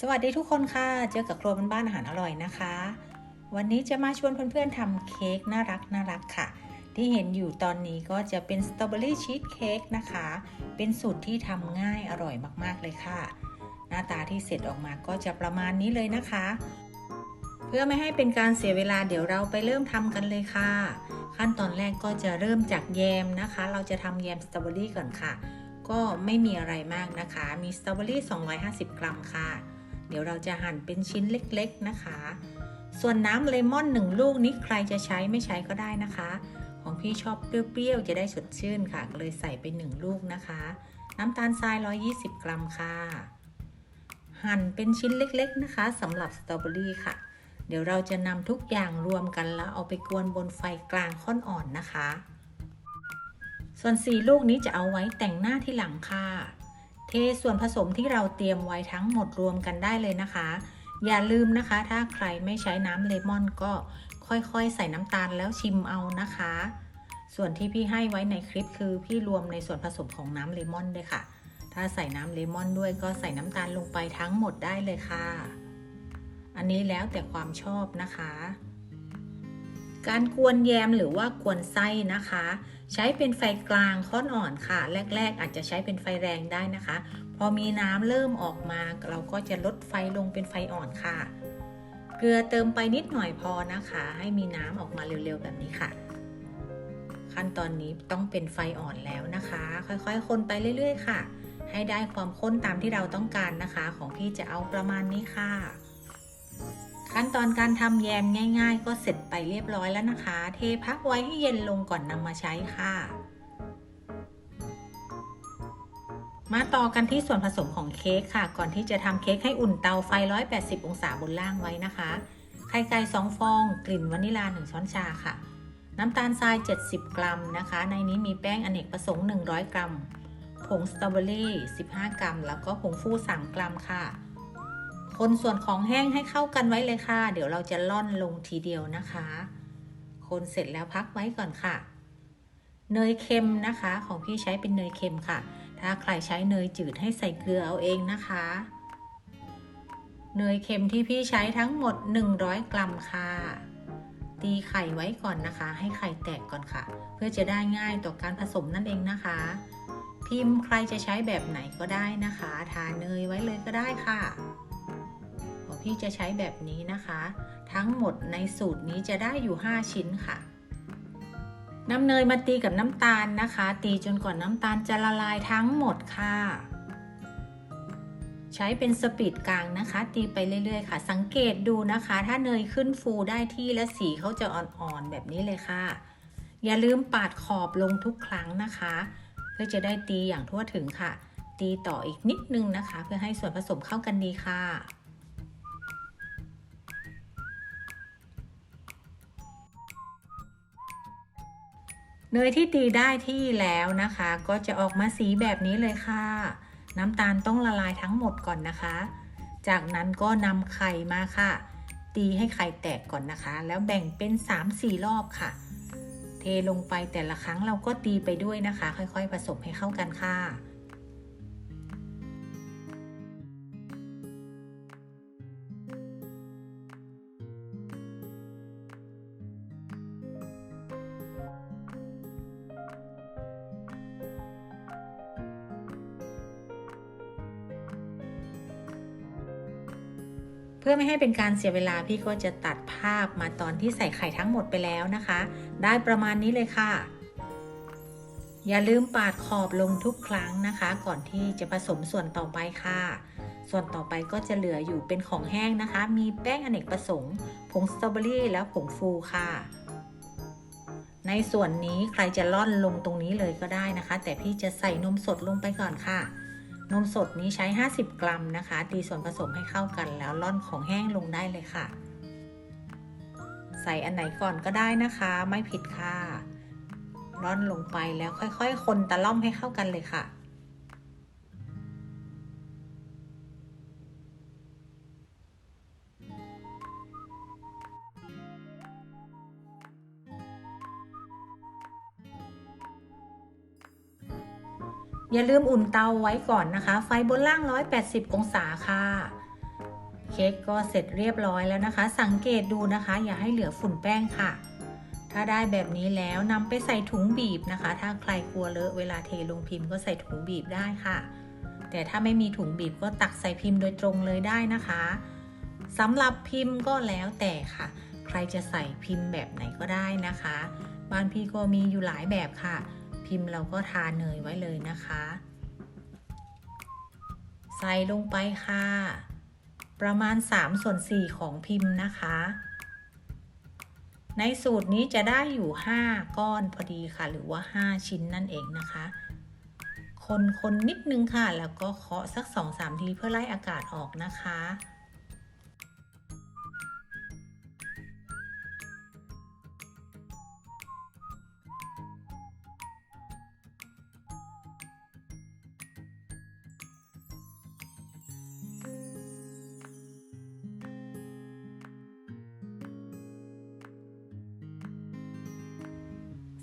สวัสดีทุกคนค่ะ เจอกับครัวบ้านอาหารอร่อยนะคะ วันนี้จะมาชวนเพื่อนๆทำเค้กน่ารักน่ารักค่ะ ที่เห็นอยู่ตอนนี้ก็จะเป็นสตรอเบอรี่ชีสเค้กนะคะ เป็นสูตรที่ทำง่ายอร่อยมากๆเลยค่ะ หน้าตาที่เสร็จออกมาก็จะประมาณนี้เลยนะคะ เพื่อไม่ให้เป็นการเสียเวลาเดี๋ยวเราไปเริ่มทำกันเลยค่ะ ขั้นตอนแรกก็จะเริ่มจากแยมนะคะ เราจะทำแยมสตรอเบอรี่ก่อนค่ะ ก็ไม่มีอะไรมากนะคะ มีสตรอเบอรี่250 กรัมค่ะ เดี๋ยวเราจะหั่นเป็นชิ้นเล็กๆนะคะ ส่วนน้ำเลมอนหนึ่งลูกนี้ใครจะใช้ไม่ใช้ก็ได้นะคะ ของพี่ชอบเปรี้ยวๆจะได้สดชื่นค่ะเลยใส่ไปหนึ่งลูกนะคะ น้ำตาลทราย 120 กรัมค่ะ หั่นเป็นชิ้นเล็กๆนะคะสำหรับสตรอเบอรี่ค่ะ เดี๋ยวเราจะนำทุกอย่างรวมกันแล้วเอาไปกวนบนไฟกลางค่อนอ่อนนะคะ ส่วนสี่ลูกนี้จะเอาไว้แต่งหน้าที่หลังค่ะ เทส่วนผสมที่เราเตรียมไว้ทั้งหมดรวมกันได้เลยนะคะ อย่าลืมนะคะ ถ้าใครไม่ใช้น้ำเลมอนก็ค่อยๆ ใส่น้ำตาลแล้วชิมเอานะคะ ส่วนที่พี่ให้ไว้ในคลิปคือพี่รวมในส่วนผสมของน้ำเลมอนด้วยค่ะ ถ้าใส่น้ำเลมอนด้วยก็ใส่น้ำตาลลงไปทั้งหมดได้เลยค่ะ อันนี้แล้วแต่ความชอบนะคะ การกวนแยมหรือว่ากวนไส้นะคะ ใช้เป็นไฟกลางค่อนอ่อนค่ะ แรก ๆ อาจจะใช้เป็นไฟแรงได้นะคะ พอมีน้ำเริ่มออกมา เราก็จะลดไฟลงเป็นไฟอ่อนค่ะ เกลือเติมไปนิดหน่อยพอนะคะ ให้มีน้ำออกมาเร็วๆแบบนี้ค่ะ ขั้นตอนนี้ต้องเป็นไฟอ่อนแล้วนะคะ ค่อยๆ คนไปเรื่อย ๆ ค่ะ ให้ได้ความข้นตามที่เราต้องการนะคะ ของพี่จะเอาประมาณนี้ค่ะ ขั้นตอนการทำแยมง่าย ๆ ก็เสร็จไปเรียบร้อยแล้วนะคะ เทพักไว้ให้เย็นลงก่อนนำมาใช้ค่ะ มาต่อกันที่ส่วนผสมของเค้กค่ะ ก่อนที่จะทำเค้กให้อุ่นเตาไฟ 180 องศาบนล่างไว้นะคะ ไข่ไก่2ฟอง กลิ่นวานิลา 1 ช้อนชาค่ะ น้ำตาลทราย 70 กรัมนะคะ ในนี้มีแป้งอเนกประสงค์ 100 กรัม ผงสตรอเบอรี่ 15 กรัม แล้วก็ผงฟู 3 กรัมค่ะ คนส่วนของแห้งให้เข้ากันไว้เลยค่ะ เดี๋ยวเราจะล่อนลงทีเดียวนะคะ คนเสร็จแล้วพักไว้ก่อนค่ะ เนยเค็มนะคะ ของพี่ใช้เป็นเนยเค็มค่ะ ถ้าใครใช้เนยจืดให้ใส่เกลือเอาเองนะคะ เนยเค็มที่พี่ใช้ทั้งหมด 100 กรัมค่ะ ตีไข่ไว้ก่อนนะคะ ให้ไข่แตกก่อนค่ะ เพื่อจะได้ง่ายต่อการผสมนั่นเองนะคะ พิมพ์ใครจะใช้แบบไหนก็ได้นะคะ ทาเนยไว้เลยก็ได้ค่ะ พี่จะใช้แบบนี้นะคะ ทั้งหมดในสูตรนี้จะได้อยู่ 5 ชิ้นค่ะน้ำเนยมาตีกับน้ำตาลนะคะ ตีจนกว่าน้ำตาลจะละลายทั้งหมดค่ะ ใช้เป็นสปีดกลางนะคะ ตีไปเรื่อยๆ ค่ะ สังเกตดูนะคะ ถ้าเนยขึ้นฟูได้ที่และสีเขาจะอ่อนๆแบบนี้เลยค่ะ อย่าลืมปาดขอบลงทุกครั้งนะคะ เพื่อจะได้ตีอย่างทั่วถึงค่ะ ตีต่ออีกนิดนึงนะคะ เพื่อให้ส่วนผสมเข้ากันดีค่ะ เนยที่ตีได้ที่แล้วนะคะ ก็จะออกมาสีแบบนี้เลยค่ะ น้ำตาลต้องละลายทั้งหมดก่อนนะคะ จากนั้นก็นำไข่มาค่ะ ตีให้ไข่แตกก่อนนะคะ แล้วแบ่งเป็น 3-4 รอบค่ะ เทลงไปแต่ละครั้งเราก็ตีไปด้วยนะคะ ค่อยๆ ผสมให้เข้ากันค่ะ พื่อไม่ให้เป็นการเสียเวลาพี่ก็จะตัดภาพมาตอนที่ใส่ไข่ทั้งหมดไปแล้วนะคะ ได้ประมาณนี้เลยค่ะ อย่าลืมปาดขอบลงทุกครั้งนะคะ ก่อนที่จะผสมส่วนต่อไปค่ะ ส่วนต่อไปก็จะเหลืออยู่เป็นของแห้งนะคะ มีแป้งอเนกประสงค์ ผงสตรอเบอรี่แล้วผงฟูค่ะในส่วนนี้ใครจะล่อนลงตรงนี้เลยก็ได้นะคะ แต่พี่จะใส่นมสดลงไปก่อนค่ะ นมสดนี้ใช้ 50 กรัมนะคะ ตีส่วนผสมให้เข้ากันแล้วล่อนของแห้งลงได้เลยค่ะ ใส่อันไหนก่อนก็ได้นะคะ ไม่ผิดค่ะร่อนลงไปแล้วค่อย ๆ คนตะล่อมให้เข้ากันเลยค่ะ อย่าลืมอุ่นเตาไว้ก่อนนะคะ ไฟบนล่าง 180 องศาค่ะ เค้กก็เสร็จเรียบร้อยแล้วนะคะ สังเกตดูนะคะ อย่าให้เหลือฝุ่นแป้งค่ะ ถ้าได้แบบนี้แล้วนำไปใส่ถุงบีบนะคะ ถ้าใครกลัวเลอะเวลาเทลงพิมพ์ก็ใส่ถุงบีบได้ค่ะ แต่ถ้าไม่มีถุงบีบก็ตักใส่พิมพ์โดยตรงเลยได้นะคะสำหรับพิมพ์ก็แล้วแต่ค่ะ ใครจะใส่พิมพ์แบบไหนก็ได้นะคะ บ้านพี่ก็มีอยู่หลายแบบค่ะ พิมพ์เราก็ทาเนยไว้เลยนะคะ ใส่ลงไปค่ะ ประมาณ 3 ส่วน 4 ของพิมพ์นะคะ ในสูตรนี้จะได้อยู่ 5 ก้อนพอดีค่ะ หรือว่า 5 ชิ้นนั่นเองนะคะ คนคนนิดนึงค่ะ แล้วก็เคาะสัก 2-3 ทีเพื่อไล่อากาศออกนะคะ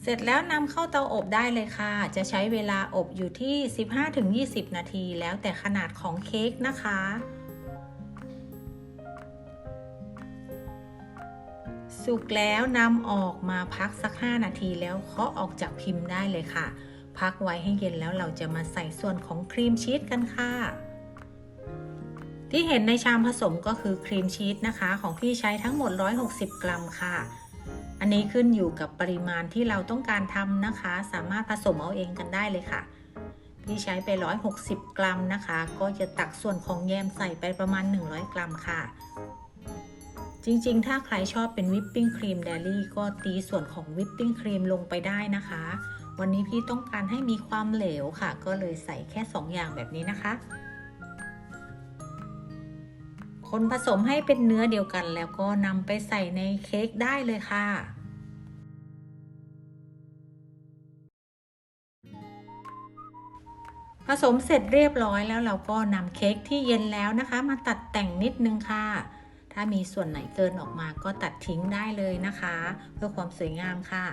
เสร็จแล้วนำเข้าเตาอบได้เลยค่ะ จะใช้เวลาอบอยู่ที่ 15-20 นาทีแล้วแต่ขนาดของเค้กนะคะ สุกแล้วนำออกมาพักสัก 5 นาทีแล้วเคาะออกจากพิมพ์ได้เลยค่ะ พักไว้ให้เย็นแล้วเราจะมาใส่ส่วนของครีมชีสกันค่ะที่เห็นในชามผสมก็คือครีมชีสนะคะ ของพี่ใช้ทั้งหมด 160 กรัมค่ะ อันนี้ขึ้นอยู่กับปริมาณที่เราต้องการทำนะคะ สามารถผสมเอาเองกันได้เลยค่ะพี่ใช้ไป 160 กรัมนะคะ ก็จะตักส่วนของแยมใส่ไปประมาณ 100 กรัมค่ะ จริงๆ ถ้าใครชอบเป็นวิปปิ้งครีมเดลี่ก็ตีส่วนของวิปปิ้งครีมลงไปได้นะคะ วันนี้พี่ต้องการให้มีความเหลวค่ะ ก็เลยใส่แค่ 2 อย่างแบบนี้นะคะ คนผสมให้เป็นเนื้อเดียวกันแล้วก็นำไปใส่ในเค้กได้เลยค่ะผสมเสร็จเรียบร้อยแล้วเราก็นำเค้กที่เย็นแล้วนะคะ มาตัดแต่งนิดนึงค่ะ ถ้ามีส่วนไหนเกินออกมาก็ตัดทิ้งได้เลยนะคะ เพื่อความสวยงามค่ะ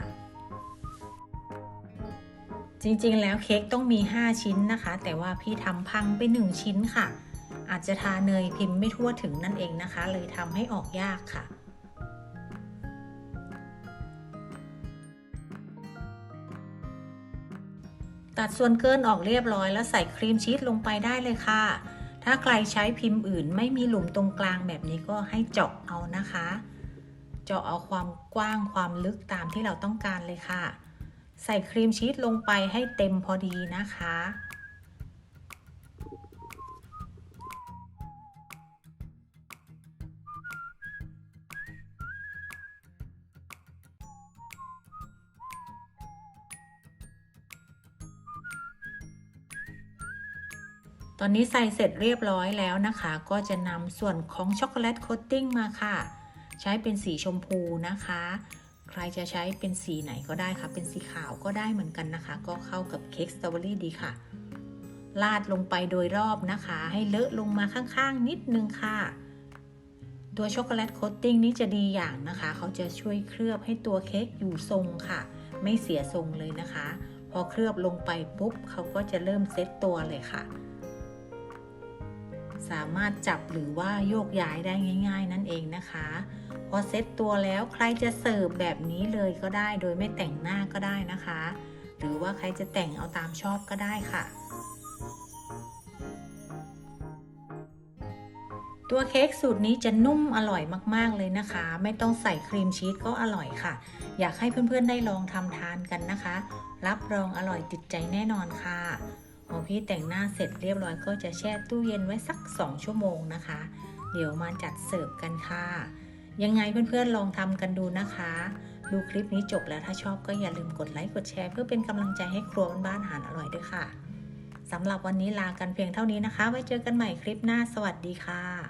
จริงๆแล้วเค้กต้องมี 5 ชิ้นนะคะ แต่ว่าพี่ทำพังไป 1 ชิ้นค่ะ อาจจะทาเนยพิมพ์ไม่ทั่วถึงนั่นเองนะคะ เลยทำให้ออกยากค่ะตัดส่วนเกินออกเรียบร้อยแล้วใส่ครีมชีสลงไปได้เลยค่ะ ถ้าใครใช้พิมพ์อื่นไม่มีหลุมตรงกลางแบบนี้ก็ให้เจาะเอานะคะ เจาะเอาความกว้างความลึกตามที่เราต้องการเลยค่ะ ใส่ครีมชีสลงไปให้เต็มพอดีนะคะ ตอนนี้ใส่เสร็จเรียบร้อยแล้วนะคะ ก็จะนำส่วนของช็อกโกแลตโคตติ้งมาค่ะ ใช้เป็นสีชมพูนะคะ ใครจะใช้เป็นสีไหนก็ได้ค่ะ เป็นสีขาวก็ได้เหมือนกันนะคะ ก็เข้ากับเค้กสตรอเบอรี่ดีค่ะ ลาดลงไปโดยรอบนะคะ ให้เลอะลงมาข้างๆ นิดนึงค่ะ ตัวช็อกโกแลตโคตติ้งนี้จะดีอย่างนะคะ เขาจะช่วยเคลือบให้ตัวเค้กอยู่ทรงค่ะ ไม่เสียทรงเลยนะคะ พอเคลือบลงไปปุ๊บเขาก็จะเริ่มเซตตัวเลยค่ะ สามารถจับหรือว่าโยกย้ายได้ง่าย ๆ นั่นเองนะคะ พอเซตตัวแล้วใครจะเสิร์ฟแบบนี้เลยก็ได้ โดยไม่แต่งหน้าก็ได้นะคะ หรือว่าใครจะแต่งเอาตามชอบก็ได้ค่ะ ตัวเค้กสูตรนี้จะนุ่มอร่อยมากๆเลยนะคะ ไม่ต้องใส่ครีมชีสก็อร่อยค่ะ อยากให้เพื่อนๆได้ลองทำทานกันนะคะ รับรองอร่อยติดใจแน่นอนค่ะ พอพี่แต่งหน้าเสร็จเรียบร้อยก็จะแช่ตู้เย็นไว้สัก 2 ชั่วโมงนะคะ เดี๋ยวมาจัดเสิร์ฟกันค่ะ ยังไงเพื่อนๆลองทำกันดูนะคะ ดูคลิปนี้จบแล้วถ้าชอบก็อย่าลืมกดไลค์กดแชร์ เพื่อเป็นกำลังใจให้ครัวบ้านๆอาหารอร่อยด้วยค่ะสำหรับวันนี้ลากันเพียงเท่านี้นะคะ ไว้เจอกันใหม่คลิปหน้า สวัสดีค่ะ